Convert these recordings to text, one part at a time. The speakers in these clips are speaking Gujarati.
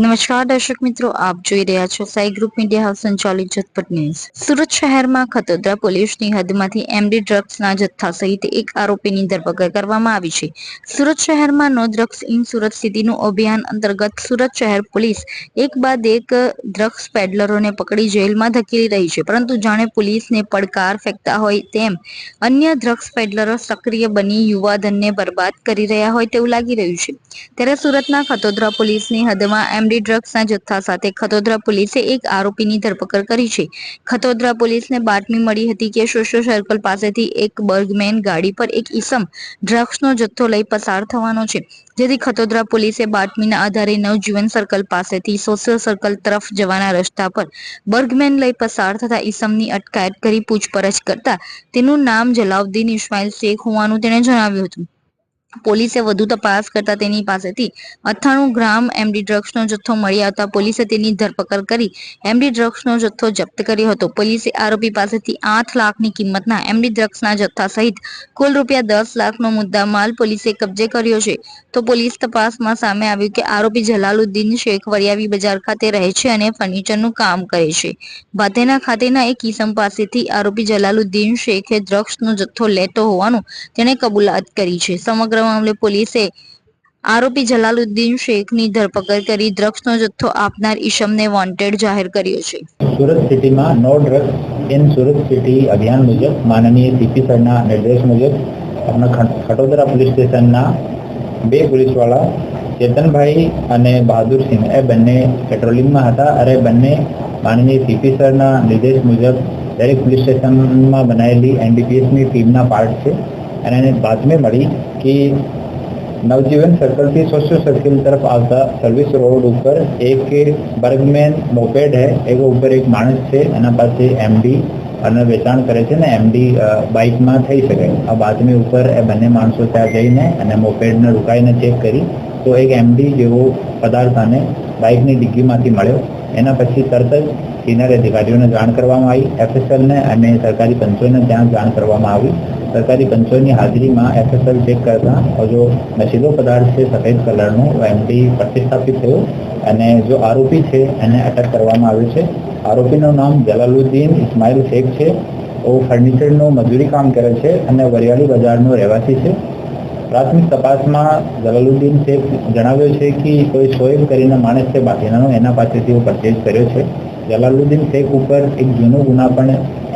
નમસ્કાર, દર્શક મિત્રો, આપ જોઈ રહ્યા છો સાઈ ગ્રુપ મીડિયા હાઉસ સંચાલિત જથપત ન્યૂઝ. સુરત શહેરમાં ખતોદરા પોલીસની હદમાંથી એમડી ડ્રગ્સના જથ્થા સહિત એક આરોપીની ધરપકડ કરવામાં આવી છે. સુરત શહેરમાં નો ડ્રગ્સ ઇન સુરત સિટીનું અભિયાન અંતર્ગત સુરત શહેર પોલીસ એક બાદ એક ડ્રગ્સ પેડલરોને પકડી જેલમાં ધકેલી રહી છે. પરંતુ જાણે પોલીસને પડકાર ફેંકતા હોય તેમ અન્ય ડ્રગ્સ પેડલરો સક્રિય બની યુવાધનને બરબાદ કરી રહ્યા હોય તેવું લાગી રહ્યું છે. ત્યારે સુરતના ખતોદરા પોલીસની હદમાં એમડી ડ્રગ્સના જથ્થા સાથે ખતોદરા પોલીસે એક આરોપીની ધરપકડ કરી છે. ખતોદરા પોલીસને બાતમી મળી હતી કે સોશિયલ સર્કલ પાસેથી એક બર્ગમેન ગાડી પર એક ઈસમ ડ્રગ્સનો જથ્થો લઈ પસાર થવાનો છે. જેથી ખતોદરા પોલીસે બાતમીના આધારે નવજીવન સર્કલ પાસેથી સોશિયલ સર્કલ તરફ જવાના રસ્તા પર બર્ગમેન લઈ પસાર થતા ઈસમની અટકાયત કરી પૂછપરછ કરતા તેનું નામ જલાઉદ્દીન ઇસ્માઇલ શેખ હોવાનું તેણે જણાવ્યું હતું. પોલીસે વધુ તપાસ કરતા તેની પાસેથી અથાણું ગ્રામ એમડી ડ્રગ્સનો જથ્થો મળી આવતા પોલીસે તેની ધરપકડ કરી એમડી ડ્રગ્સનો જથ્થો જપ્ત કર્યો હતો. પોલીસે આરોપી પાસેથી આઠ લાખની કિંમતના એમડી ડ્રગ્સના જથ્થા સહિત કુલ રૂપિયા દસ લાખનો મુદ્દા માલ પોલીસે કબજે કર્યો છે. તો પોલીસ તપાસમાં સામે આવ્યું કે આરોપી જલાલુદ્દીન શેખ વરિયાવી બજાર ખાતે રહે છે અને ફર્નિચરનું કામ કરે છે. ભાતેના ખાતેના એક કિસમ પાસેથી આરોપી જલાલુદ્દીન શેખે ડ્રગ્સનો જથ્થો લેતો હોવાનું તેણે કબૂલાત કરી છે. સમગ્ર મામલે પોલીસે આરોપી જલાલુદ્દીન શેખની ધરપકડ કરી ડ્રગ્સનો જથ્થો આપનાર ઈશમને વોન્ટેડ જાહેર કર્યો છે. સુરત સિટીમાં no drugs in Surat city અભિયાન મુજબ, માનનીય સીપી સરના નિર્દેશ મુજબ આપણા ખટોદરા પોલીસ સ્ટેશનના બે પોલીસવાળા ચેતનભાઈ અને બહાદુરસિંહ એ બંને પેટ્રોલિંગમાં હતા અને બંને માનનીય સીપી સરના નિર્દેશ મુજબ દરેક પોલીસ સ્ટેશનમાં બનાવેલી એનડીપીએસની ટીમના પાર્ટ છે. અને એને બાતમી મળી કે નવજીવન સર્કલથી સ્વચ્છ સર્કલ તરફ આવતા સર્વિસ રોડ ઉપર એક બર્ગમેન મોપેડ હે એવો ઉપર એક માણસ છે, એના પાસે એમડી અને વેચાણ કરે છે ને એમડી બાઇકમાં થઈ શકે. આ બાતમી ઉપર એ બંને માણસો ત્યાં જઈને અને મોપેડને રોકાઈને ચેક કરી તો એક એમડી જેવો પદાર્થ આને બાઇકની ડિગ્ગીમાંથી મળ્યો. એના પછી તરત જ સિનિયર અધિકારીઓને જાણ કરવામાં આવી એફએસએલને અને સરકારી પંચોને ત્યાં જાણ કરવામાં આવી. સરકારી પંચોની હાજરીમાં એફએસએલ ચેક કરતા જો નશીલો પદાર્થ છે, સફેદ કલરનો એમડી પ્રતિસ્થાપિત થયો. અને જો આરોપી છે, એને અટક કરવામાં આવ્યો છે. આરોપીનું નામ જલાલુદ્દીન ઇસ્માઇલ શેખ છે. ઓ ફર્નિચરનું મજૂરી કામ કરે છે અને વરિયાળી બજારનો રહેવાસી છે. પ્રાથમિક તપાસમાં જલાલુદ્દીન શેખ જણાવ્યો છે કે કોઈ શોએબ કરીને માણસ છે, બાકીનાનો એના પાસેથી હું પરચેઝ કર્યો છે. જલાલુદ્દીન શેખ ઉપર એક જૂનો ગુના પણ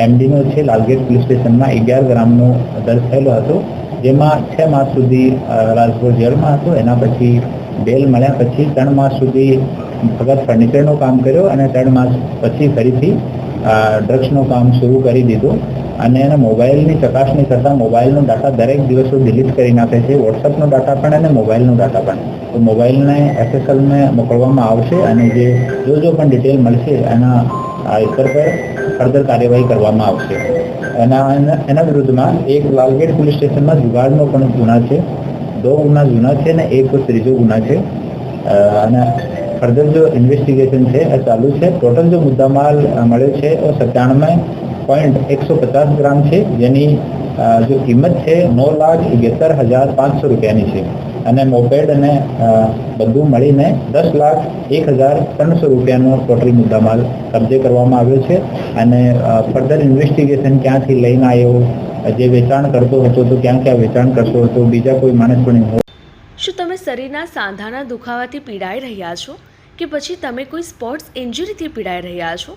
એમડીનો છે. લાલગેટ પોલીસ સ્ટેશનમાં અગિયાર ગ્રામનો દર્જ થયેલો હતો, જેમાં છ માસ સુધી રાજકોટ જેલમાં હતો. એના પછી બેલ મળ્યા પછી ત્રણ માસ સુધી ફક્ત ફર્નિચરનું કામ કર્યો અને ત્રણ માસ પછી ફરીથી ડ્રગ્સનું કામ શરૂ કરી દીધું. અને એના મોબાઈલની ચકાસણી કરતાં મોબાઈલનો ડાટા દરેક દિવસો ડિલીટ કરી નાખે છે. વોટ્સઅપનો ડાટા પણ અને મોબાઈલનો ડાટા પણ. તો મોબાઈલને એસએસએલને મોકલવામાં આવશે અને જે જો જો પણ ડિટેલ મળશે એના, આ ઉપર પર ફર્ધર કાર્યવાહી કરવામાં આવશે. એના, એના- વિરુદ્ધમાં એક લાલગેટ પોલીસ સ્ટેશનમાં જુગાડનો પણ ગુના છે. દો ગુના જૂના છે ને એક ત્રીજો ગુના છે. અને ફર્ધર જો ઇન્વેસ્ટિગેશન છે, એ ચાલુ છે. ટોટલ જો મુદ્દામાલ મળ્યો છે એ સત્તાણું પોઈન્ટ એકસો પચાસ ગ્રામ છે, જેની જો કિંમત છે નવ લાખ અગિયાર હજાર પાંચસો રૂપિયાની છે. અને મોપેડ અને બધું મળીને દસ લાખ એક હજાર ત્રણસો રૂપિયાનો ટોટલ મુદ્દામાલ કબજે કરવામાં આવ્યો છે. અને ફર્ધર ઇન્વેસ્ટિગેશન ક્યાંથી લઈને આવ્યો, જે વેચાણ કરતો હતો તો ક્યાં ક્યાં વેચાણ કરતો હતો, બીજા કોઈ માણસ પણ શું તમે શરીરના સાંધાના દુખાવાથી પીડાઈ રહ્યા છો? કે પછી તમે કોઈ સ્પોર્ટ્સ ઇન્જરીથી પીડાઈ રહ્યા છો?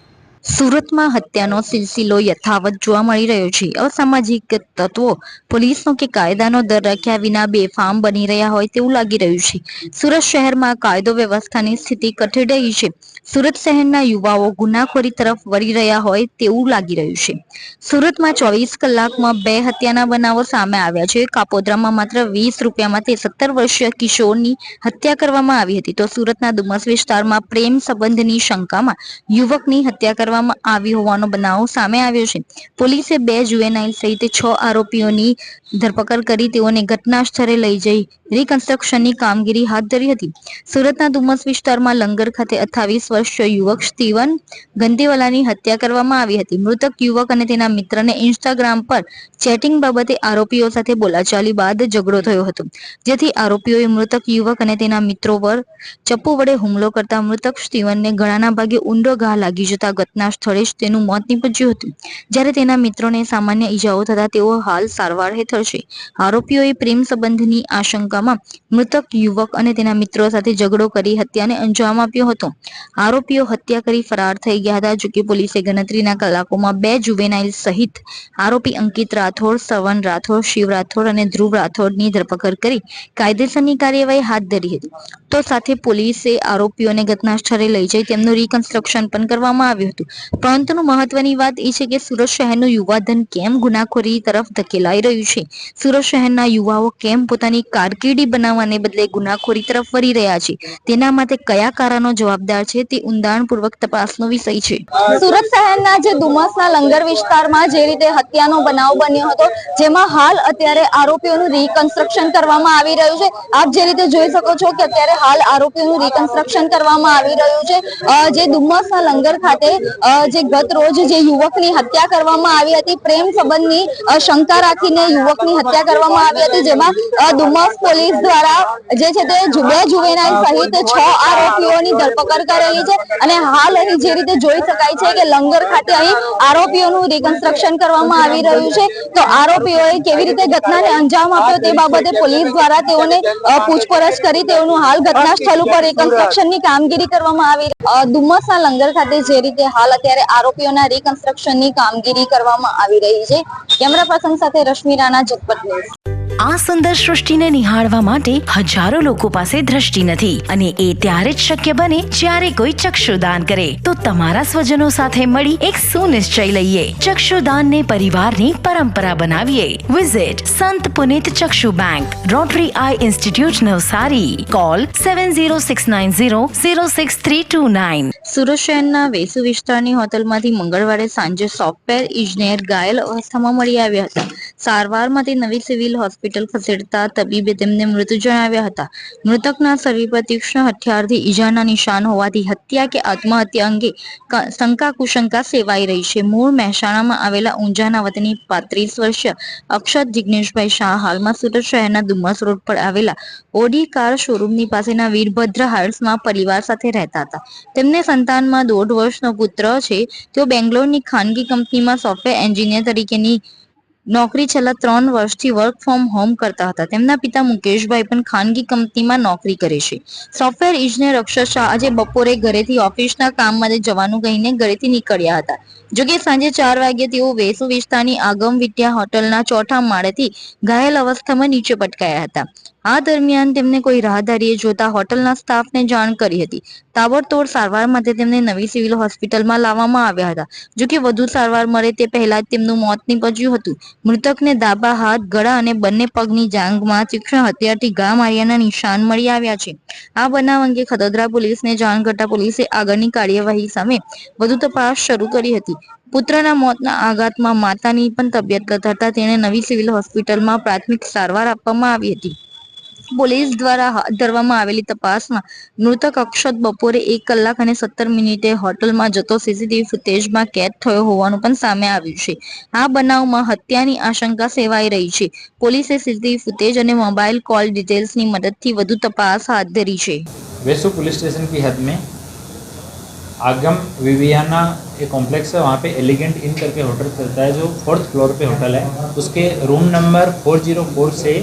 સુરતમાં હત્યાનો સિલસિલો યથાવત જોવા મળી રહ્યો છે. અસામાજિક તત્વો, પોલીસનો કે કાયદાનો દર રાખ્યા વિના બેફામ બની રહ્યા હોય તેવું લાગી રહ્યું છે. સુરત શહેરમાં કાયદો વ્યવસ્થાની સ્થિતિ કઠેડાઈ છે. સુરત શહેરના યુવાઓ ગુનાખોરી તરફ વળી રહ્યા હોય તેવું લાગી રહ્યું છે. સુરતમાં ચોવીસ કલાકમાં બે હત્યાના બનાવો સામે આવ્યા છે. કાપોદ્રામાં માત્ર વીસ રૂપિયામાં તે સત્તર વર્ષીય કિશોરની હત્યા કરવામાં આવી હતી. તો સુરતના ડુમસ વિસ્તારમાં પ્રેમ સંબંધની શંકામાં યુવકની હત્યા કરવામાં આવી હોવાનો બનાવ સામે આવ્યો છે. પોલીસે બે જુએનાઇલ સહિત છ આરોપીઓની ધરપકડ કરી તેઓને ઘટના સ્થળે લઈ જઈ રિકન્સ્ટ્રક્શનની કામગીરી હાથ ધરી હતી. સુરતના ધુમ્મસ વિસ્તારમાં લંગર ખાતે અઠાવીસ વર્ષીય યુવક સ્ટીવન ગંદેવાલાની હત્યા કરવામાં આવી હતી. મૃતક યુવક અને તેના મિત્રને ઇન્સ્ટાગ્રામ પર ચેટિંગ બાબતે આરોપીઓ સાથે બોલાચાલી બાદ ઝઘડો થયો હતો. જેથી આરોપીઓએ મૃતક યુવક અને તેના મિત્રો પર ચપ્પુ વડે હુમલો કરતા મૃતક સ્ટીવનને ગળાના ભાગે ઊંડો ઘા લાગી જતા ઘટના સ્થળે જ તેનું મોત નીપજ્યું હતું. જ્યારે તેના મિત્રોને સામાન્ય ઈજાઓ થતા તેઓ હાલ સારવાર હેઠળ છે. આરોપીઓએ પ્રેમ સંબંધની આશંકામાં મૃતક યુવક અને તેના મિત્રો સાથે ઝઘડો કરી હત્યાને અંજામ આપ્યો હતો. આરોપીઓ હત્યા કરી ફરાર થઈ ગયા હતા જોકે પોલીસે ગણતરીના કલાકોમાં બે જુવેનાઇલ સહિત આરોપી અંકિત રાઠોડ, સવન રાઠોડ, શિવ રાઠોડ અને ધ્રુવ રાઠોડની ધરપકડ કરી કાયદેસરની કાર્યવાહી હાથ ધરી હતી. તો સાથે પોલીસે આરોપીઓને ઘટના સ્થળે લઈ જઈ તેમનું રિકન્સ્ટ્રક્શન પણ કરવામાં આવ્યું હતું. પરંતુ મહત્વની વાત એ છે કે સુરત શહેરનું યુવાધન કેમ ગુનાખોરી તરફ ધકેલાઈ રહ્યું છે? સુરત શહેરના યુવાઓ કેમ પોતાની કારકિર્દી બનાવવાને બદલે ગુનાખોરી તરફ વળી રહ્યા છે? તેના માટે કયા કારણો જવાબદાર છે તે ઊંડાણપૂર્વક તપાસનો વિષય છે. સુરત શહેરના જે ડુમસના લંગર વિસ્તારમાં જે રીતે હત્યાનો બનાવ બન્યો હતો, જેમાં હાલ અત્યારે આરોપીઓનું રિકન્સ્ટ્રક્શન કરવામાં આવી રહ્યું છે. આપ જે રીતે જોઈ શકો છો કે અત્યારે હાલ આરોપીઓનું રિકન્સ્ટ્રક્શન કરવામાં આવી રહ્યું છે. જે ડુમસના લંગર ખાતે જે ગત રોજ જે યુવકની હત્યા કરવામાં આવી હતી પ્રેમ સંબંધની શંકા રાખીને યુવકની હત્યા કરવામાં આવી હતી જેમાં અ, ડુમસ પોલીસ દ્વારા જે છે તે બે જુવેનાઇલ સહિત છ આરોપીઓની ધરપકડ કરેલી છે અને હાલ અહીં જે રીતે જોઈ શકાય છે કે લંગર ખાતે અહીં આરોપીઓનું રિકન્સ્ટ્રક્શન કરવામાં આવી રહ્યું છે. તો આરોપીઓએ કેવી રીતે ઘટનાને અંજામ આપ્યો તે બાબતે પોલીસ દ્વારા તેઓને પૂછપરછ કરી તેઓનું હાલ ઘટના સ્થળ ઉપર રિકન્સ્ટ્રક્શનની કામગીરી કરવામાં આવી અ, ડુમ્મસના લંગર ખાતે જે રીતે હાલ અત્યારે આરોપીઓના રિકન્સ્ટ્રક્શનની કામગીરી કરવામાં આવી રહી છે. કેમેરા પર્સન સાથે રશ્મિ રાણા, જગપત ન્યૂઝ. આ સુંદર સૃષ્ટિને નિહાળવા માટે હજારો લોકો પાસે દ્રષ્ટિ નથી અને એ ત્યારે જ શક્ય બને જ્યારે કોઈ ચક્ષુદાન કરે. તો તમારા સ્વજનો સાથે મળી એક સુનિશ્ચય લઈએ. ચક્ષુદાનને પરિવારની પરંપરા બનાવીએ. Visit Sant Punit Chakshu bank Rotary eye institute Navsari. Call seven zero six nine zero zero six three two nine Surat શહેરના વેસુ વિસ્તારની હોટલમાંથી મંગળવારે સાંજે સોફ્ટવેર ઇજનેર ઘાયલ અવસ્થામાં મળી આવ્યા હતા. સારવાર માટે નવી સિવિલ હોસ્પિટલ ખસેડતા તબીબે તેમને મૃત જણાવ્યા હતા. મૃતકના શરીર પર તીક્ષ્ણ હથિયારથી ઈજાના નિશાન હોવાથી હત્યા કે આત્મહત્યા અંગે શંકા કુશંકા સેવાઈ રહી છે. મૂળ મહેસાણામાં આવેલા ઊંઝાના વતની પાંત્રીસ વર્ષીય અક્ષત જિગ્નેશભાઈ શાહ હાલમાં સુરત શહેરના ડુમસ રોડ પર આવેલા ઓડી કાર શોરૂમની પાસેના વીરભદ્ર હાઇટ્સમાં પરિવાર સાથે રહેતા હતા. તેમને સંતાનમાં દોઢ વર્ષનો પુત્ર છે. તેઓ બેંગ્લોરની ખાનગી કંપનીમાં સોફ્ટવેર એન્જિનિયર તરીકેની નોકરી છેલ્લા ત્રણ વર્ષથી વર્ક ફ્રોમ હોમ કરતા હતા. તેમના પિતા મુકેશભાઈ પણ ખાનગી કંપનીમાં નોકરી કરે છે. સોફ્ટવેર ઇજનેર અક્ષર શાહ આજે બપોરે ઘરેથી ઓફિસના કામ માટે જવાનું કહીને ઘરેથી નીકળ્યા હતા. જોકે સાંજે ચાર વાગે તેઓ વેસુ વિસ્તારની આગમ વિદ્યા હોટલના ચોથા માળેથી ઘાયલ અવસ્થામાં નીચે પટકાયા હતા. આ દરમિયાન તેમને કોઈ રાહદારીએ જોતા હોટલના સ્ટાફને જાણ કરી હતી. તાબડતોડ સારવાર માટે તેમને નવી સિવિલ હોસ્પિટલમાં લાવવામાં આવ્યા હતા. જોકે વધુ સારવાર મળે તે પહેલા જ તેમનું મોત નીપજ્યું હતું. મૃતકને ડાબા હાથ, ગળા અને બંને પગની જાંઘમાં તીક્ષ્ણ હથિયારથી ઘા માર્યાના નિશાન મળી આવ્યા છે. આ બનાવ અંગે ખદોદરા પોલીસને જાણ કરતા પોલીસે આગળની કાર્યવાહી સામે વધુ તપાસ શરૂ કરી હતી. પુત્રના મોતના આઘાતમાં માતાની પણ તબિયત લથડતા તેણે નવી સિવિલ હોસ્પિટલમાં પ્રાથમિક સારવાર આપવામાં આવી હતી. પોલીસ દ્વારા હાથ ધરવામાં આવેલી તપાસમાં મૃતક અક્ષત બપોરે એક કલાક અને સત્તર મિનિટે હોટલમાં જતો સીસીટીવી ફૂટેજમાં કેદ થયો હોવાનું પણ સામે આવ્યું છે આ બનાવમાં હત્યાની આશંકા સેવાઈ રહી છે પોલીસે સીસીટીવી ફૂટેજ અને મોબાઈલ કોલ ડિટેલ્સની મદદથી વધુ તપાસ હાથ ધરી છે वेसु पुलिस स्टेशन की हद में आगम विवियाना एक कॉम्प्लेक्स है वहाँ पे एलिगेंट इन करके होटल चलता है जो फोर्थ फ्लोर पे होटल है उसके रूम नंबर 404 से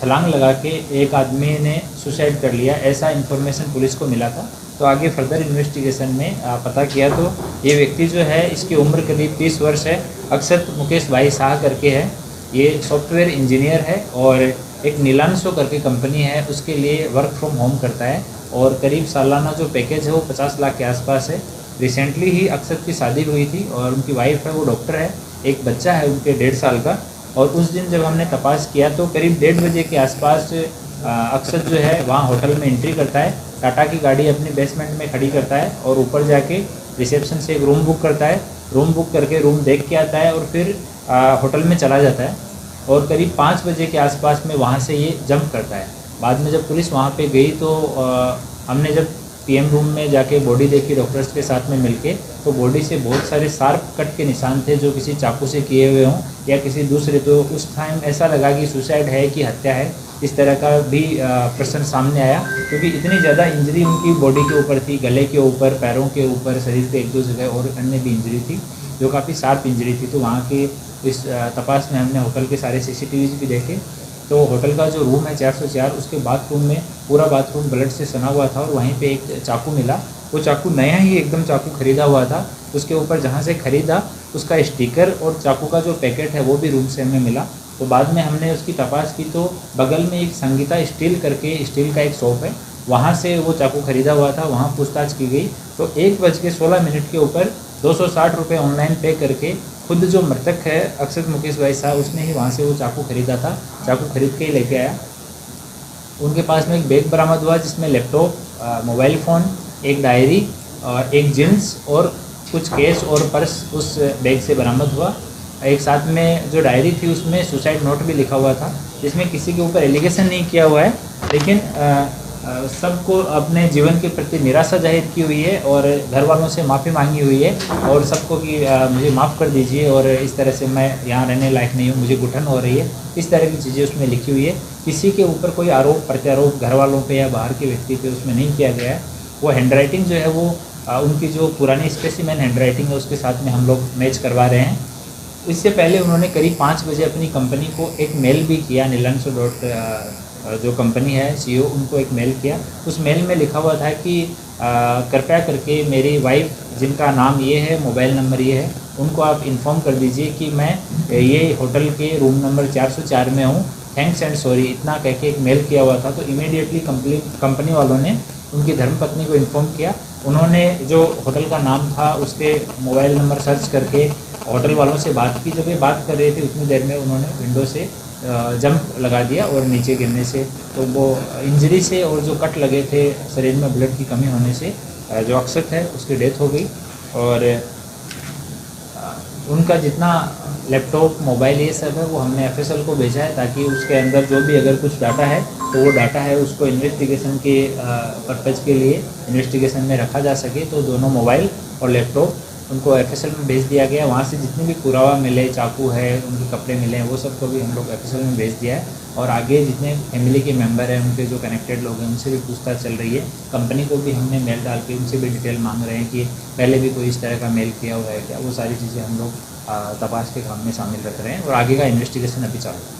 छलांग लगा के एक आदमी ने सुसाइड कर लिया, ऐसा इन्फॉर्मेशन पुलिस को मिला था। तो आगे फर्दर इन्वेस्टिगेशन में पता किया तो ये व्यक्ति जो है, इसकी उम्र करीब 30 वर्ष है। अक्षत मुकेश भाई शाह करके है। ये सॉफ्टवेयर इंजीनियर है और एक नीलांशो करके कंपनी है, उसके लिए वर्क फ्रॉम होम करता है और करीब सालाना जो पैकेज है वो 50 लाख के आसपास है। रिसेंटली ही अक्षत की शादी हुई थी और उनकी वाइफ है, वो डॉक्टर है। एक बच्चा है उनके डेढ़ साल का। और उस दिन जब हमने तपास किया तो करीब डेढ़ बजे के आसपास अक्सर जो है वहाँ होटल में एंट्री करता है। टाटा की गाड़ी अपने बेसमेंट में खड़ी करता है और ऊपर जाके रिसेप्शन से एक रूम बुक करता है। रूम बुक करके रूम देख के आता है और फिर आ, होटल में चला जाता है। और करीब पाँच बजे के आसपास में वहाँ से ये जंप करता है। बाद में जब पुलिस वहाँ पे गई तो आ, हमने जब पीएम रूम में जाके बॉडी देखी डॉक्टर्स के साथ में मिलके तो बॉडी से बहुत सारे शार्प कट के निशान थे जो किसी चाकू से किए हुए हों या किसी दूसरे। तो उस टाइम ऐसा लगा कि सुसाइड है कि हत्या है। इस तरह का भी प्रश्न सामने आया, क्योंकि इतनी ज़्यादा इंजरी उनकी बॉडी के ऊपर थी, गले के ऊपर, पैरों के ऊपर, शरीर के एक दो जगह और अन्य भी इंजरी थी, जो काफ़ी शार्प इंजरी थी। तो वहाँ के इस तपास में हमने होटल के सारे सीसीटीवी भी देखे। तो होटल का जो रूम है 404 उसके बाथरूम में पूरा बाथरूम ब्लड से सना हुआ था और वहीं पे एक चाकू मिला। वो चाकू नया ही एकदम चाकू खरीदा हुआ था, उसके ऊपर जहाँ से खरीदा, उसका स्टिकर और चाकू का जो पैकेट है वो भी रूम से हमें मिला। तो बाद में हमने उसकी तपास की तो बगल में एक संगीता स्टील करके, स्टील का एक शॉप है, वहाँ से वो चाकू खरीदा हुआ था, वहाँ पूछताछ की गई। तो एक बज के सोलह मिनट के ऊपर दो सौ साठ रुपये ऑनलाइन पे करके खुद जो मृतक है, अक्षत मुकेश भाई साहब, उसने ही वहाँ से वो चाकू खरीदा था, चाकू खरीद के ही लेके आया। उनके पास में एक बैग बरामद हुआ जिसमें लैपटॉप मोबाइल फ़ोन एक डायरी और एक जींस और कुछ केस और पर्स उस बैग से बरामद हुआ। एक साथ में जो डायरी थी उसमें सुसाइड नोट भी लिखा हुआ था, जिसमें किसी के ऊपर एलिगेशन नहीं किया हुआ है, लेकिन सबको अपने जीवन के प्रति निराशा ज़ाहिर की हुई है और घर वालों से माफ़ी मांगी हुई है और सबको कि मुझे माफ़ कर दीजिए और इस तरह से मैं यहाँ रहने लायक नहीं हूँ, मुझे घुटन हो रही है। इस तरह की चीज़ें उसमें लिखी हुई है। किसी के ऊपर कोई आरोप, प्रत्यारोप घर वालों पर या बाहर के व्यक्ति पे उसमें नहीं किया गया है। वो हैंड राइटिंग जो है वो अ, उनकी जो पुरानी स्पेसिमेन हैंडराइटिंग है उसके साथ में हम लोग मैच करवा रहे हैं। इससे पहले उन्होंने करीब पाँच बजे अपनी कंपनी को एक मेल भी किया नीलांशो डॉट जो कंपनी है सीईओ उनको एक मेल किया। उस मेल में लिखा हुआ था कि कृपया करके मेरी वाइफ जिनका नाम ये है मोबाइल नंबर ये है उनको आप इन्फॉर्म कर दीजिए कि मैं ये होटल के रूम नंबर 404 में हूँ। थैंक्स एंड सॉरी इतना कह के एक मेल किया हुआ था तो इमीडिएटली कंपनी कंपनी वालों ने उनकी धर्मपत्नी को इन्फॉर्म किया। उन्होंने जो होटल का नाम था, उसके मोबाइल नंबर सर्च करके होटल वालों से बात की। जब ये बात कर रहे थे उतनी देर में उन्होंने विंडो से जंप लगा दिया और नीचे गिरने से। तो वो इंजरी से और जो कट लगे थे, शरीर में ब्लड की कमी होने से जो अक्षत है, उसकी डेथ हो गई। और उनका जितना लैपटॉप मोबाइल ये सब है, वो हमने एफएसएल को भेजा है ताकि उसके अंदर जो भी अगर कुछ डाटा है तो वो डाटा है उसको इन्वेस्टिगेशन के पर्पज़ के लिए इन्वेस्टिगेशन में रखा जा सके तो दोनों मोबाइल और लैपटॉप उनको एफएसएल में भेज दिया गया। वहाँ से जितने भी पुरावा मिले चाकू है उनके कपड़े मिले हैं वो सबको भी हम लोग एफएसएल में भेज दिया है। और आगे जितने फैमिली के मेंबर हैं उनके जो कनेक्टेड लोग हैं उनसे भी पूछताछ चल रही है। कंपनी को भी हमने मेल डाल के उनसे भी डिटेल मांग रहे हैं कि पहले भी कोई इस तरह का मेल किया हुआ है क्या? वो सारी चीज़ें हम लोग आ, तपास के काम में शामिल रख रहे हैं और आगे का इन्वेस्टिगेशन अभी चालू है।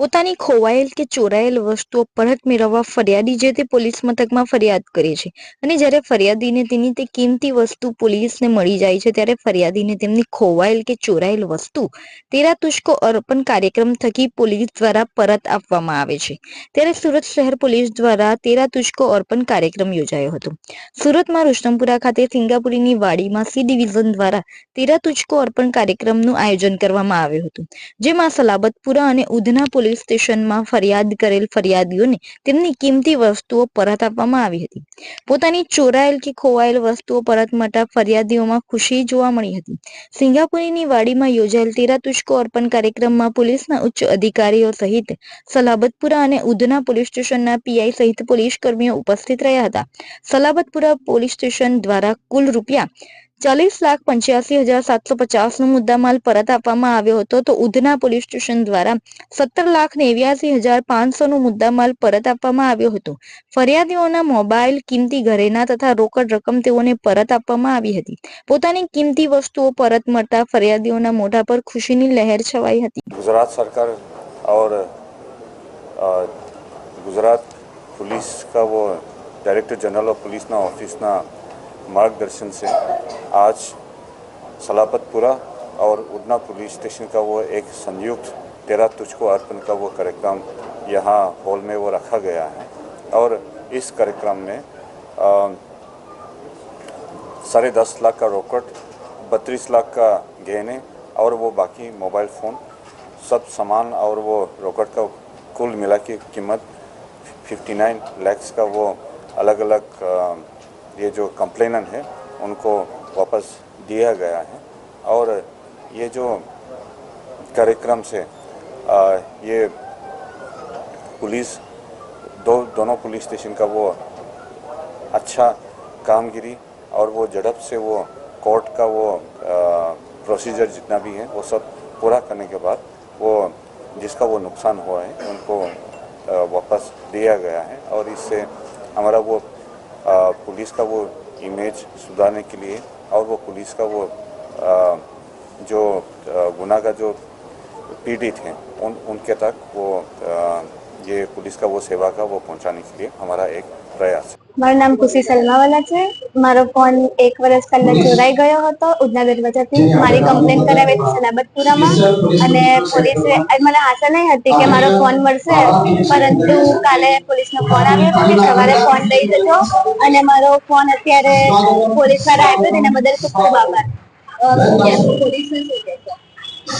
પોતાની ખોવાયેલ કે ચોરાયેલ વસ્તુઓ પરત મેળવવા ફરિયાદી જે તે પોલીસ મથકમાં ફરિયાદ કરે છે. અને જ્યારે ફરિયાદીને તેની તે કિંમતી વસ્તુ પોલીસને મળી જાય છે, ત્યારે ફરિયાદીને તેમની ખોવાયેલ કે ચોરાયેલ વસ્તુ, તેરા તુષ્કો અર્પણ કાર્યક્રમ થકી પોલીસ દ્વારા પરત આપવામાં આવે છે. ત્યારે સુરત શહેર પોલીસ દ્વારા તેરા તુષ્કો અર્પણ કાર્યક્રમ યોજાયો હતો. સુરતમાં રુષ્ણમપુરા ખાતે સિંગાપુરીની વાડીમાં સી ડિવિઝન દ્વારા તેરા તુષ્કો અર્પણ કાર્યક્રમનું આયોજન કરવામાં આવ્યું હતું, જેમાં સલાબતપુરા અને ઉધના પોલીસ પોલીસ સ્ટેશનમાં ફરિયાદ કરેલ ફરિયાદીઓને તેમની કિંમતી વસ્તુઓ પરત આપવામાં આવી હતી. પોતાની ચોરાયેલ કે ખોવાયેલ વસ્તુઓ પરત મળતા ફરિયાદીઓમાં ખુશી જોવા મળી હતી. સિંગાપુરીની વાડીમાં યોજાયેલ તેરા તુષ્કો અર્પણ કાર્યક્રમમાં પોલીસના ઉચ્ચ અધિકારીઓ સહિત સલાબતપુરા અને ઉધના પોલીસ સ્ટેશનના પીઆઈ સહિત પોલીસ કર્મીઓ ઉપસ્થિત રહ્યા હતા. સલાબતપુરા પોલીસ સ્ટેશન દ્વારા કુલ રૂપિયા ચાલીસ લાખ પંચ્યાસી હજાર સાતસો પચાસનું મુદ્દા માલ પરત આપવામાં આવ્યો હતો તો ઉધના પોલીસ સ્ટેશન દ્વારા સત્તર લાખ નેવ્યાસી હજાર પાંચસોનો મુદ્દામાલ પરત આપવામાં આવ્યો હતો. ફરિયાદીઓના મોબાઈલ, કિંમતી ઘરેના તથા રોકડ રકમ તેઓને પરત આપવામાં આવી હતી. પોતાની કિંમતી વસ્તુઓ પરત મળતા ફરિયાદીઓના મોઢા પર ખુશીની લહેર છવાઈ હતી. ગુજરાત સરકાર और ગુજરાત પોલીસ કા વો, ડાયરેક્ટર જનરલ ઓફ પોલીસના ઓફિસના मार्गदर्शन से आज सलापतपुरा और उडना पुलिस स्टेशन का वो एक संयुक्त तेरा तुझको अर्पण का वो कार्यक्रम यहाँ हॉल में वो रखा गया है। और इस कार्यक्रम में साढ़े दस लाख का रोकड़ बत्तीस लाख का गहने और वो बाकी मोबाइल फ़ोन, सब सामान और वो रोकड़ का कुल मिला के कीमत 59 लैक्स का वो अलग अलग ये जो कंप्लेनन है उनको वापस दिया गया है। और ये जो कार्यक्रम से अ, ये पुलिस दो दोनों पुलिस स्टेशन का वो अच्छा कामगिरी और वो झड़प से वो कोर्ट का वो प्रोसीजर जितना भी है वो सब पूरा करने के बाद वो जिसका वो नुकसान हुआ है उनको वापस दिया गया है। और इससे हमारा वो पुलिस का वो इमेज सुधारने के लिए और वो पुलिस का वो जो गुना का जो पीड़ित हैं, उन, उनके तक वो ये पुलिस का वो सेवा का वो पहुँचाने के लिए हमारा एक प्रयास है। મારું નામ ખુશી સલમાવાલા છે. મારો ફોન એક વર્ષ પહેલા ચોરાઈ ગયો હતો. ઉધના દરવાજાથી મારી કમ્પ્લેન કરાવી હતી સલાબતપુરામાં. અને પોલીસે મને આશા નહીં હતી કે મારો ફોન મળશે. પરંતુ કાલે પોલીસનો ફોન આવ્યો કે સવારે ફોન લઈ જજો. અને મારો ફોન અત્યારે પોલીસવાળા આવ્યો તેના બદલ ખૂબ ખૂબ આભાર. પોલીસને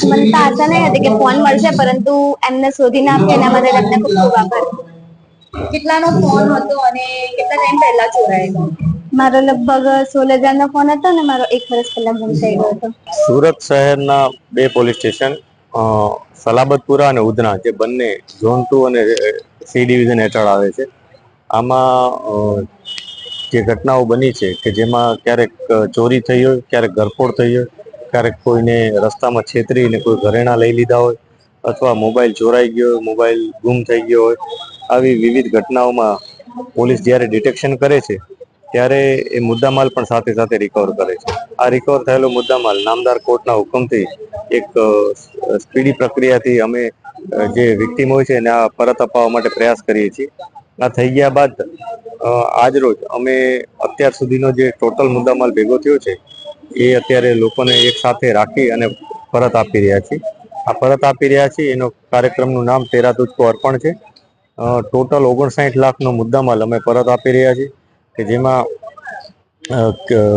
મને તો આશા નહીં હતી કે ફોન મળશે પરંતુ એમને શોધીને આપ્યો એના બદલ એમને ખૂબ ખૂબ આભાર. કેટલાનો ફોન હતો અને કેટલા ટાઈમ પહેલા ચોરાયેલો મારો લગભગ સોળ હજાર નો ફોન હતો ને મારો એક વર્ષ પહેલા ગુમ થઈ ગયો હતો. સુરત શહેરના બે પોલીસ સ્ટેશન સલાબતપુરા અને ઉધના જે બંને ઝોન ટુ અને સી ડિવિઝન હેઠળ આવે છે. આમાં જે ઘટનાઓ બની છે કે જેમાં ક્યારેક ચોરી થઈ હોય ક્યારેક ઘરફોડ થઈ હોય ક્યારેક કોઈને રસ્તામાં છેતરીને કોઈ ઘરેણા લઈ લીધા હોય અથવા મોબાઈલ ચોરાઈ ગયો હોય મોબાઈલ ગુમ થઈ ગયો હોય આવી વિવિધ ઘટનાઓમાં પોલીસ જ્યારે ડિટેક્શન કરે છે, ત્યારે એ મુદ્દામાલ પણ સાથે સાથે રિકવર કરે છે. આ રિકવર થયેલો મુદ્દામાલ નામદાર કોર્ટના હુકમથી એક સ્પીડી પ્રક્રિયાથી અમે જે વિક્ટીમ હોય છે એને આ પરત અપાવવા માટે પ્રયાસ કરીએ છીએ. આ થઈ ગયા બાદ આજરોજ અમે અત્યાર સુધીનો જે ટોટલ મુદ્દામાલ ભેગો થયો છે, એ અત્યારે લોકોને એક સાથે રાખી અને પરત આપી રહ્યા છીએ. આ પરત આપી રહ્યા છીએ, એનો કાર્યક્રમનું નામ તેરા તુજકો અર્પણ છે. ટોટલ ઓગણસાઠ લાખનો મુદ્દામાલ અમે પરત આપી રહ્યા છીએ, કે જેમાં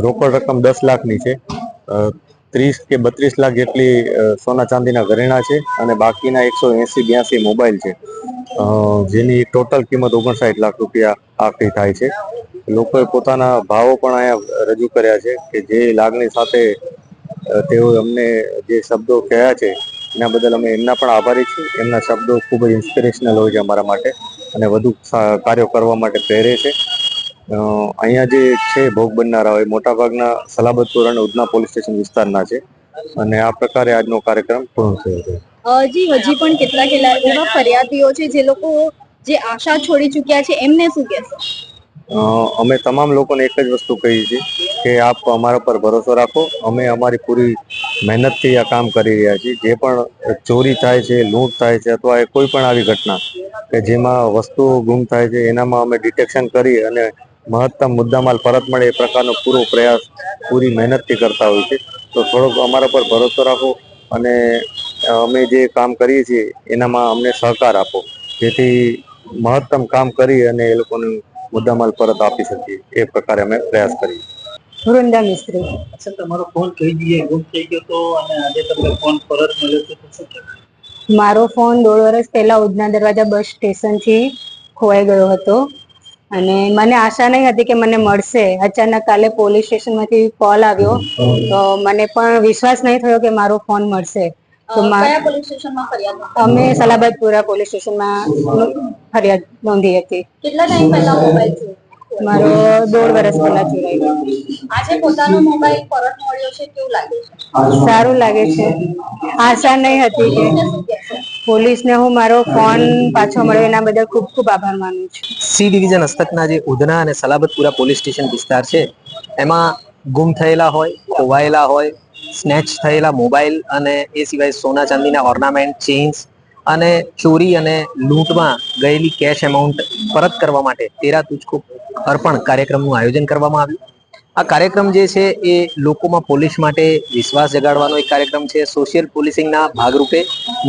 રોકડ રકમ દસ લાખની છે ત્રીસ કે બત્રીસ લાખ જેટલી સોના ચાંદીના ઘરેણા છે અને બાકીના એકસો એંસી બ્યાસી મોબાઈલ છે. જેની ટોટલ કિંમત ઓગણસાઠ લાખ રૂપિયા આખરી થાય છે. લોકોએ પોતાના ભાવો પણ અહીંયા રજૂ કર્યા છે કે જે લાગણી સાથે તેઓ અમને જે શબ્દો કહ્યા છે એના બદલ અમે એમના પણ આભારી છીએ. એમના શબ્દો ખૂબ જ ઇન્સ્પિરેશનલ હોય છે અમારા માટે અને વધુ કાર્યો કરવા માટે પ્રેરે છે. અહીંયા જે છે ભોગ બનનારા હોય મોટાભાગના સલાબતપુર અને ઉધના પોલીસ સ્ટેશન વિસ્તારના છે અને આ પ્રકારે આજનો કાર્યક્રમ પૂર્ણ થયો છે. હજી હજી પણ કેટલા કેટલા એવા ફરિયાદીઓ છે જે લોકો જે આશા છોડી ચૂક્યા છે, એમને શું કહેશો? અમે તમામ લોકોને એક જ વસ્તુ કહીએ છીએ કે આપ અમારા પર ભરોસો રાખો. અમે અમારી પૂરી મહેનતથી આ કામ કરી રહ્યા છીએ. જે પણ ચોરી થાય છે, લૂંટ થાય છે અથવા એ કોઈ પણ આવી ઘટના કે જેમાં વસ્તુઓ ગુમ થાય છે, એનામાં અમે ડિટેક્શન કરી અને મહત્તમ મુદ્દામાલ પરત મળે એ પ્રકારનો પૂરો પ્રયાસ, પૂરી મહેનતથી કરતા હોય છે. તો થોડોક અમારા પર ભરોસો રાખો અને અમે જે કામ કરીએ છીએ, એનામાં અમને સહકાર આપો. જેથી મહત્તમ કામ કરી અને એ લોકોને મુદ્દામાલ પરત આપી શકીએ. એ પ્રકારે અમે પ્રયાસ કરીએ. વૃંદા મિસ્ત્રી. અચ્છા તમારો ફોન કઈ જગ્યાએ ગુમ થઈ ગયો તો અને આજે તમને ફોન પરત મળ્યો છે તો શું કહેશો? મારો ફોન દોઢ વર્ષ પહેલા ઉધના દરવાજા બસ સ્ટેશનથી ખોવાઈ ગયો હતો. અને મને આશા નહીં હતી કે મને મળશે. અચાનક કાલે પોલીસ સ્ટેશનમાંથી કોલ આવ્યો તો મને પણ વિશ્વાસ નહીં થયો કે મારો ફોન મળશે. અમે સલાબતપુરા પોલીસ સ્ટેશનમાં ફરિયાદ નોંધી હતી. કેટલા ટાઈમ પહેલા મોબાઈલ મારો દોઢ વર્ષ પહેલા ચોરાઈ ગયો. આજે પોતાનો મોબાઈલ પરત મળ્યો છે કેવું લાગે છે? સારું લાગે છે. આશા નહીં હતી કે પોલીસને હું મારો ફોન પાછો મળ્યો. એના બદલ ખૂબ ખૂબ આભાર માનું છું. સી ડિવિઝન હસ્તકના જે ઉધના અને સલાબતપુરા પોલીસ સ્ટેશન વિસ્તાર છે એમાં ગુમ થયેલા હોય ખોવાયેલા હોય સ્નેચ થયેલા મોબાઈલ અને એ સિવાય સોના ચાંદીના ઓર્નામેન્ટ ચેઇન્સ અને ચોરી અને લૂંટમાં ગયેલી કેશ એમાઉન્ટ પરત કરવા માટે તેરા તુચકો અર્પણ કાર્યક્રમનું આયોજન કરવામાં આવ્યું. આ કાર્યક્રમ જે છે એ લોકોમાં પોલીસ માટે વિશ્વાસ જગાડવાનો એક કાર્યક્રમ છે. સોશિયલ પોલીસિંગના ભાગરૂપે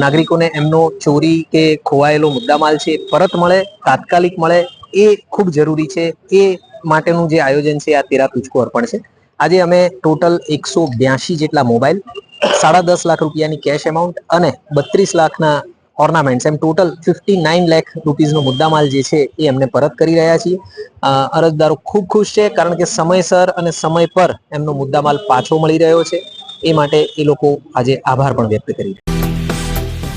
નાગરિકોને એમનો ચોરી કે ખોવાયેલો મુદ્દામાલ છે પરત મળે, તાત્કાલિક મળે એ ખૂબ જરૂરી છે. એ માટેનું જે આયોજન છે, આ તેરા તુચકો અર્પણ છે. આજે અમે ટોટલ એકસો બ્યાસી જેટલા મોબાઈલ સાડા દસ લાખ રૂપિયાની કેશ એમાઉન્ટ અને બત્રીસ લાખના ઓર્નામેન્ટ્સ એમ ટોટલ ફિફ્ટી નાઇન લાખ રૂપીઝનો મુદ્દામાલ જે છે એ એમને પરત કરી રહ્યા છીએ અ, અરજદારો ખૂબ ખુશ છે કારણ કે સમયસર અને સમય પર એમનો મુદ્દામાલ પાછો મળી રહ્યો છે એ માટે એ લોકો આજે આભાર પણ વ્યક્ત કરી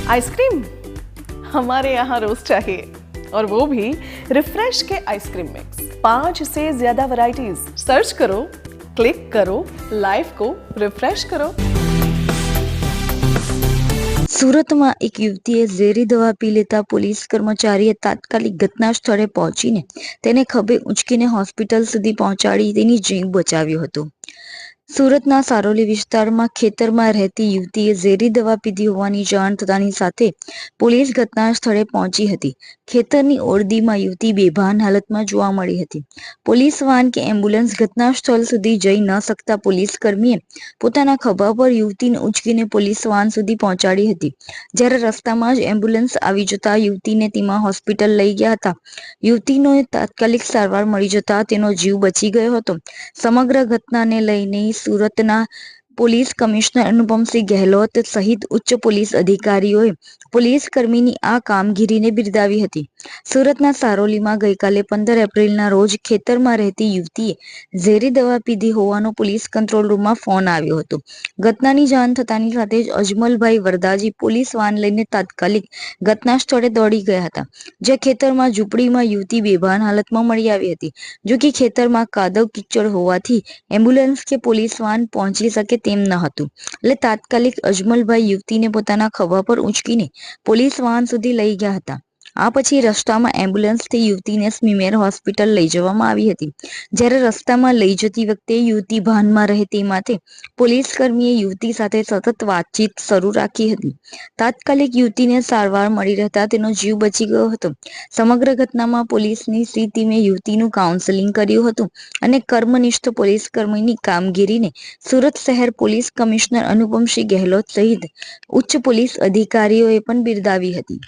आइसक्रीम हमारे यहाँ रोज चाहिए और वो भी रिफ्रेश के आइसक्रीम मिक्स पांच से ज्यादा वैरायटीज सर्च करो क्लिक करो लाइफ को रिफ्रेश करो સુરતમાં એક યુવતીએ ઝેરી દવા પી લેતા પોલીસ કર્મચારીએ તાત્કાલિક ઘટના સ્થળે પહોંચીને તેને ખભે ઉંચકીને હોસ્પિટલ સુધી પહોંચાડી તેની જીવ બચાવ્યો હતો સુરતના સારોલી વિસ્તારમાં ખેતરમાં રહેતી યુવતીએ ઝેરી દવા પીધી હોવાની જાણ થતાની સાથે પોલીસ ઘટના સ્થળે પહોંચી હતી. ખેતરની ઓરડીમાં યુવતી બેભાન હાલતમાં જોવા મળી હતી. પોલીસ વાન કે એમ્બ્યુલન્સ ઘટના સ્થળ સુધી જઈ ન શકતા પોલીસ કર્મીએ પોતાના ખભા પર યુવતીને ઉંચકીને પોલીસ વાન સુધી પહોંચાડી હતી. જ્યારે રસ્તામાં જ એમ્બ્યુલન્સ આવી જતા યુવતીને તેમાં હોસ્પિટલ લઈ ગયા હતા. યુવતીનો તાત્કાલિક સારવાર મળી જતા તેનો જીવ બચી ગયો હતો. સમગ્ર ઘટનાને લઈને સુરતના પોલીસ કમિશનર અનુપમસિંહ ગેહલોત સહિત ઉચ્ચ પોલીસ અધિકારીઓએ પોલીસ કર્મીની આ કામગીરીને બિરદાવી હતી. સુરતના સારોલીમાં ગઈકાલે પંદર એપ્રિલના રોજ ખેતરમાં રહેતી યુવતીએ ઝેરી દવા પીધી હોવાનો પોલીસ કંટ્રોલ રૂમમાં ફોન આવ્યો હતો. ઘટનાની જાણ થતાની સાથે જ અજમલભાઈ વરદાજી પોલીસ વાન લઈને તાત્કાલિક ઘટના સ્થળે દોડી ગયા હતા જે ખેતરમાં ઝૂંપડીમાં યુવતી બેભાન હાલતમાં મળી આવી હતી જો કે ખેતરમાં કાદવ કિચડ હોવાથી એમ્બ્યુલન્સ કે પોલીસ વાન પહોંચી શકે તેમ ન હતું. એટલે તાત્કાલિક અજમલભાઈ યુવતીને પોતાના ખભા પર ઉંચકીને પોલીસ વાહન સુધી લઈ ગયા હતા. આ પછી રસ્તામાં એમ્બ્યુલન્સથી યુવતીને સ્મીમેર હોસ્પિટલ લઈ જવામાં આવી હતી. જ્યારે રસ્તામાં લઈ જતી વખતે યુવતી ભાનમાં રહેતી માટે પોલીસ કર્મીએ યુવતી સાથે સતત વાતચીત શરૂ રાખી હતી. તાત્કાલિક યુવતીને સારવાર મળી રહેતા તેનો જીવ બચી ગયો હતો. સમગ્ર ઘટનામાં પોલીસની સી ટીમે યુવતીનું કાઉન્સેલિંગ કર્યું હતું અને કર્મનિષ્ઠ પોલીસ કર્મીની કામગીરીને સુરત શહેર પોલીસ કમિશનર અનુપમસિંહ ગહેલોત સહિત ઉચ્ચ પોલીસ અધિકારીઓએ પણ બિરદાવી હતી.